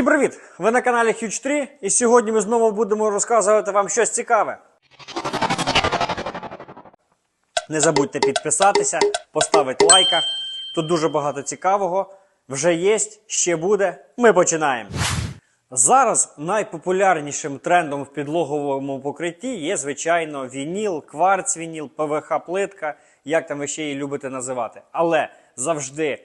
Всім Привіт! Ви на каналі Huge 3 і сьогодні ми знову будемо розказувати вам щось цікаве. Не забудьте підписатися, поставити лайка. Тут дуже багато цікавого. Вже є, ще буде. Ми починаємо. Зараз найпопулярнішим трендом в підлоговому покритті є, звичайно, вініл, кварц-вініл, ПВХ-плитка, як там ви ще її любите називати. Але завжди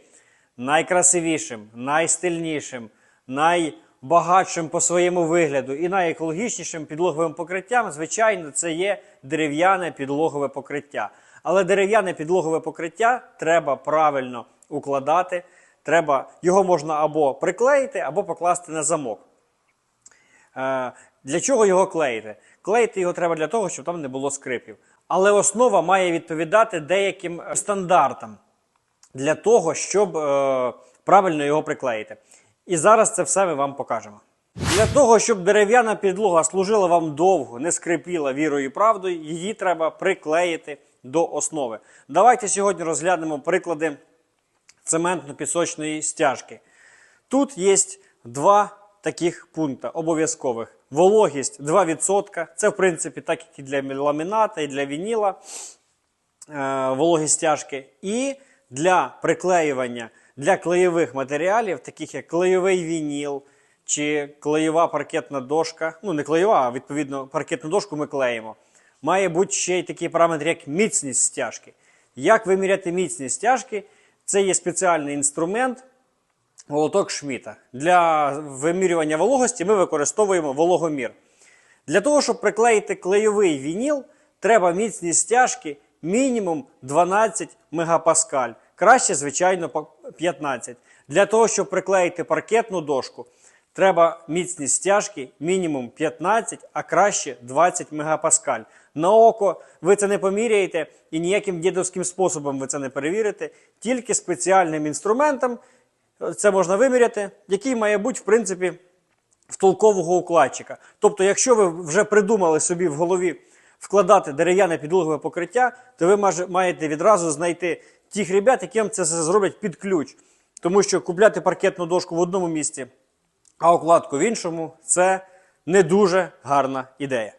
найкрасивішим, найстильнішим, найбагатшим по своєму вигляду і найекологічнішим підлоговим покриттям, звичайно, це є дерев'яне підлогове покриття. Але дерев'яне підлогове покриття треба правильно укладати. Треба, його можна або приклеїти, або покласти на замок. Е, Для чого його клеїти? Клеїти його треба для того, щоб там не було скрипів. Але основа має відповідати деяким е, стандартам для того, щоб е, правильно його приклеїти. І зараз це все ми вам покажемо. Для того, щоб дерев'яна підлога служила вам довго, не скрипіла вірою і правдою, її треба приклеїти до основи. Давайте сьогодні розглянемо приклади цементно-пісочної стяжки. Тут є два таких пункти обов'язкових. Вологість 2%. Це, в принципі, так як і для ламіната, і для вініла е, вологість стяжки. І для приклеювання для клеєвих матеріалів, таких як клеєвий вініл чи клеєва паркетна дошка. Ну, не клеєва, а відповідно паркетну дошку ми клеїмо. Має бути ще й такий параметр, як міцність стяжки. Як виміряти міцність стяжки? Це є спеціальний інструмент, молоток Шміта. Для вимірювання вологості ми використовуємо вологомір. Для того, щоб приклеїти клейовий вініл, треба міцність стяжки мінімум 12 мегапаскаль. Краще, звичайно, 15. Для того, щоб приклеїти паркетну дошку, треба міцність стяжки мінімум 15, а краще 20 мегапаскаль. На око ви це не поміряєте і ніяким дідовським способом ви це не перевірите, тільки спеціальним інструментом це можна виміряти, який має бути, в принципі, в толкового укладчика. Тобто, якщо ви вже придумали собі в голові вкладати дерев'яне підлогове покриття, то ви маєте відразу знайти тих ребят, які вам це зроблять під ключ. Тому що купляти паркетну дошку в одному місці, а укладку в іншому це не дуже гарна ідея.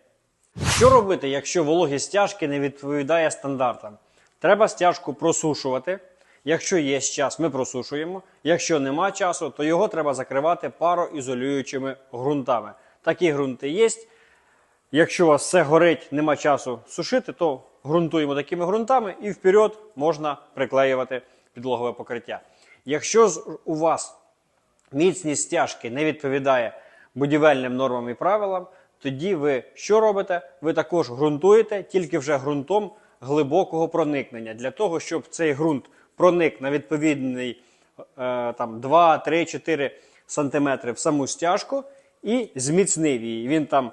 Що робити, якщо вологість стяжки не відповідає стандартам? Треба стяжку просушувати. Якщо є час, ми просушуємо. Якщо нема часу, то його треба закривати пароізолюючими ґрунтами. Такі ґрунти є. Якщо у вас все горить, нема часу сушити, то ґрунтуємо такими ґрунтами і вперед можна приклеювати підлогове покриття. Якщо у вас міцність стяжки не відповідає будівельним нормам і правилам, тоді ви що робите? Ви також ґрунтуєте, тільки вже ґрунтом глибокого проникнення, для того, щоб цей ґрунт проник на відповідний е, там, 2, 3, 4 см в саму стяжку і зміцнив її. Він там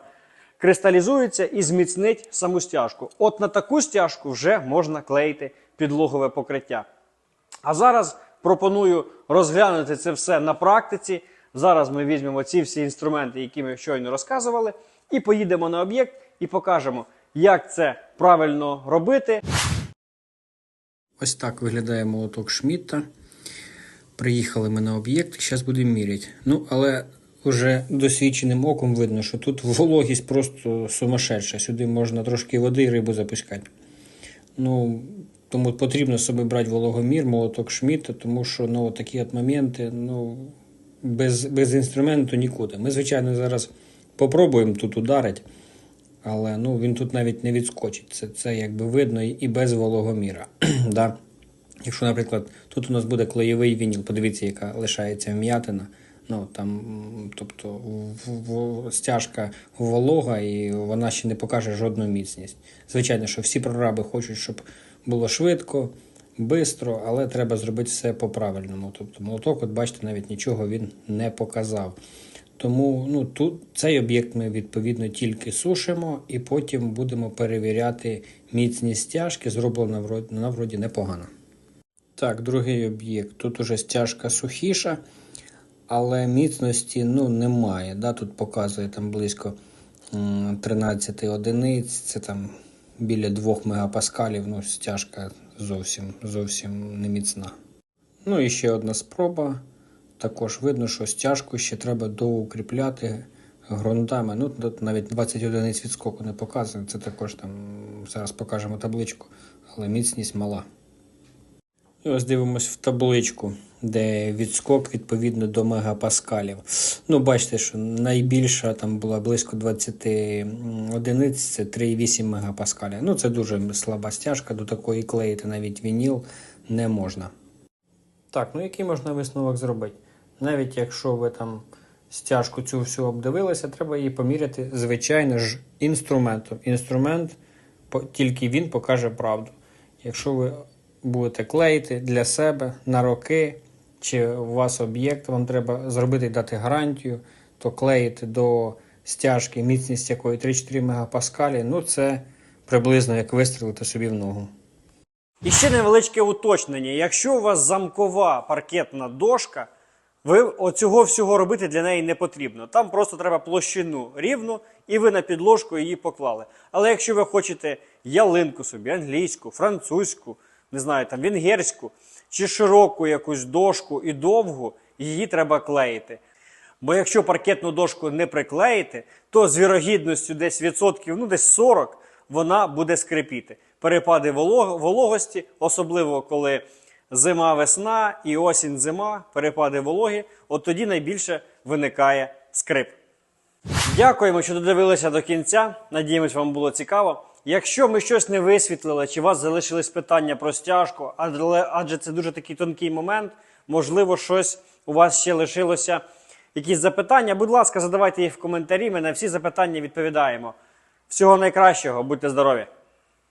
кристалізується і зміцнить саму стяжку. От на таку стяжку вже можна клеїти підлогове покриття. А зараз пропоную розглянути це все на практиці. Зараз ми візьмемо ці всі інструменти, які ми щойно розказували, і поїдемо на об'єкт і покажемо, як це правильно робити. Ось так виглядає молоток Шмітта. Приїхали ми на об'єкт, зараз будемо міряти. Ну, але вже досвідченим оком видно, що тут вологість просто сумасшедша. Сюди можна трошки води і рибу запускати. Ну, тому потрібно собі брати вологомір, молоток Шмітта, тому що ну, такі от моменти, ну, без, без інструменту нікуди. Ми, звичайно, зараз попробуємо тут ударити, але ну, він тут навіть не відскочить. Це, це якби видно і без вологоміра. да? Якщо, наприклад, тут у нас буде клеєвий вініл, подивіться, яка лишається вм'ятина. Ну, там, тобто стяжка волога і вона ще не покаже жодну міцність. Звичайно, що всі прораби хочуть, щоб було швидко, швидко, але треба зробити все по-правильному. Тобто молоток, от бачите, навіть нічого він не показав. Тому ну, тут цей об'єкт ми відповідно тільки сушимо і потім будемо перевіряти міцність стяжки. Зроблена вроді, вроді непогано. Так, другий об'єкт. Тут уже стяжка сухіша, але міцності ну, немає. Да? Тут показує там близько 13 одиниць, це там біля 2 мегапаскалів. Ну, стяжка зовсім, зовсім не міцна. Ну і ще одна спроба. також видно, що стяжку ще треба доукріпляти ґрунтами. Ну, тут навіть 20 одиниць відскоку не показує. Це також там зараз покажемо табличку, але міцність мала. І ось дивимось в табличку, де відскок відповідно до мегапаскалів. Ну, бачите, що найбільша там була близько 20 одиниць, це 3,8 мегапаскаля. Ну, це дуже слаба стяжка, до такої клеїти навіть вініл не можна. Так, ну який можна висновок зробити? Навіть якщо ви там стяжку цю всю обдивилися, треба її поміряти, звичайно ж, інструментом. Інструмент тільки він покаже правду. Якщо ви будете клеїти для себе на роки, чи у вас об'єкт, вам треба зробити і дати гарантію, то клеїти до стяжки, міцність якої 3-4 мегапаскалі, ну це приблизно як вистрілити собі в ногу. І ще невеличке уточнення. Якщо у вас замкова паркетна дошка, ви оцього всього робити для неї не потрібно. Там просто треба площину рівну, і ви на підложку її поклали. Але якщо ви хочете ялинку собі, англійську, французьку, не знаю, там венгерську, чи широку якусь дошку і довгу, її треба клеїти. Бо якщо паркетну дошку не приклеїти, то з вірогідністю десь відсотків, ну десь 40, вона буде скрипіти. Перепади вологості, особливо коли зима, весна і осінь, зима, перепади вологи, от тоді найбільше виникає скрип. Дякуємо, що додивилися до кінця. Надіємось, вам було цікаво. Якщо ми щось не висвітлили, чи у вас залишились питання про стяжку, адже, адже це дуже такий тонкий момент, можливо, щось у вас ще лишилося. Якісь запитання, будь ласка, задавайте їх в коментарі. Ми на всі запитання відповідаємо. Всього найкращого, будьте здорові!